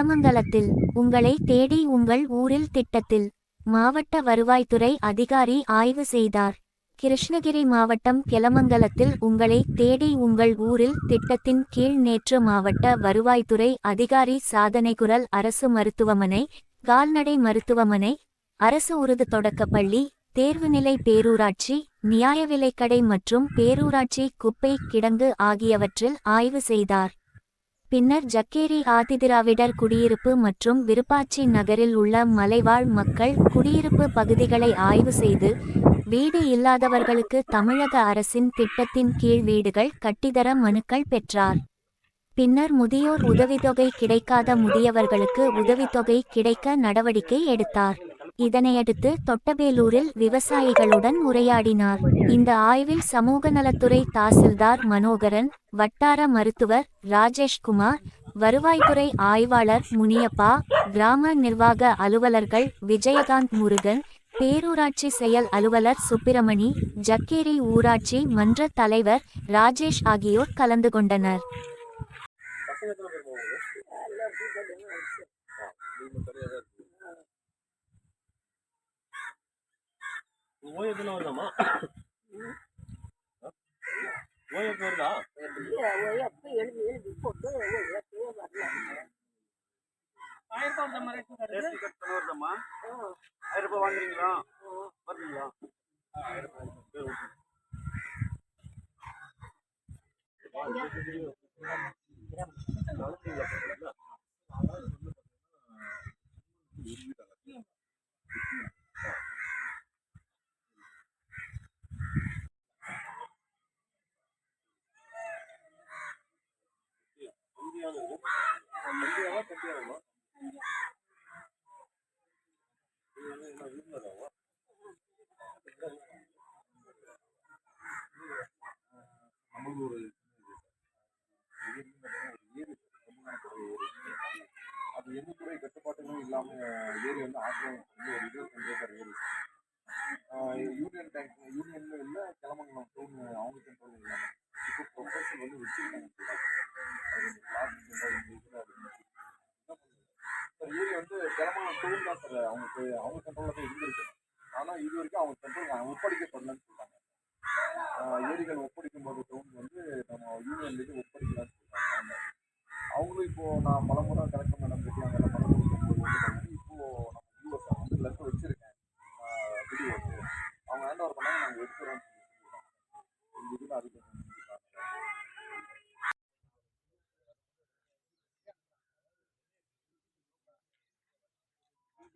கெலமங்கலத்தில் உங்களை தேடி உங்கள் ஊரில் திட்டத்தில் மாவட்ட வருவாய்த்துறை அதிகாரி ஆய்வு செய்தார். கிருஷ்ணகிரி மாவட்டம் கெலமங்கலத்தில் உங்களை தேடி உங்கள் ஊரில் திட்டத்தின் கீழ் நேற்று மாவட்ட வருவாய்த்துறை அதிகாரி சாதனைகுரல் அரசு மருத்துவமனை கால்நடை மருத்துவமனை அரசு உருது தொடக்கப்பள்ளி தேர்வுநிலை பேரூராட்சி நியாய விலைக்கடை மற்றும் பேரூராட்சி குப்பை கிடங்கு ஆகியவற்றில் ஆய்வு செய்தார். பின்னர் ஜக்கேரி ஆதிதிராவிடர் குடியிருப்பு மற்றும் விருப்பாச்சி நகரில் உள்ள மலைவாழ் மக்கள் குடியிருப்பு பகுதிகளை ஆய்வு செய்து வீடு இல்லாதவர்களுக்கு தமிழக அரசின் திட்டத்தின் கீழ் வீடுகள் கட்டிதர மனுக்கள் பெற்றார். பின்னர் முதியோர் உதவித்தொகை கிடைக்காத முதியவர்களுக்கு உதவித்தொகை கிடைக்க நடவடிக்கை எடுத்தார். இதனையடுத்து தொட்டபேலூரில் விவசாயிகளுடன் உரையாடினார். இந்த ஆய்வில் சமூக நலத்துறை தாசில்தார் மனோகரன் வட்டார மருத்துவர் ராஜேஷ்குமார் வருவாய்த்துறை ஆய்வாளர் முனியப்பா கிராம நிர்வாக அலுவலர்கள் விஜயகாந்த் முருகன் பேரூராட்சி செயல் அலுவலர் சுப்பிரமணி ஜக்கேரி ஊராட்சி மன்ற தலைவர் ராஜேஷ் ஆகியோர் கலந்து கொண்டனர். எத்தனை வருதாம்மா ஓய்வு வருதா? ரேஷன் கட் பண்ண வருதாம்மா ஆயிரம் ரூபாய் வாங்குறீங்களா? வருதுங்களா ஆயிரம் ரூபாய் நம்மளுக்கு ஒரு அது எந்த துறை கட்டுப்பாட்டுகளும் இல்லாம ஏரி வந்து ஆக்கிரமிப்பு வந்து ஒரு இருபத்தஞ்சு ஏக்கர் ஏரி யூனியன் பேங்க் யூனியன்ல இல்லை கிளமங்கலம் டவுன் அவங்க கண்ட்ரோல் இப்போ ப்ரொஃபஸர் வந்து வச்சிருக்காங்க அது இந்த class இந்த இதுல அது சார் ஏரி தொழில் தான் சார் அவங்களுக்கு அவங்க கண்ட்ரோலில் தான் இருந்திருக்கு. ஆனால் இது வரைக்கும் அவங்க கண்ட்ரோல் ஒப்படைக்கப்படலன்னு சொல்கிறாங்க ஏரிகள் ஒப்படைக்கும் போது டவுன் வந்து நம்ம யூனியன்லேருந்து இது ஒப்படைக்கலாம்னு சொல்கிறாங்க அவங்களும் இப்போ நான் பலமுறை கலெக்டர் மேடம் கிட்ட அங்கே மனு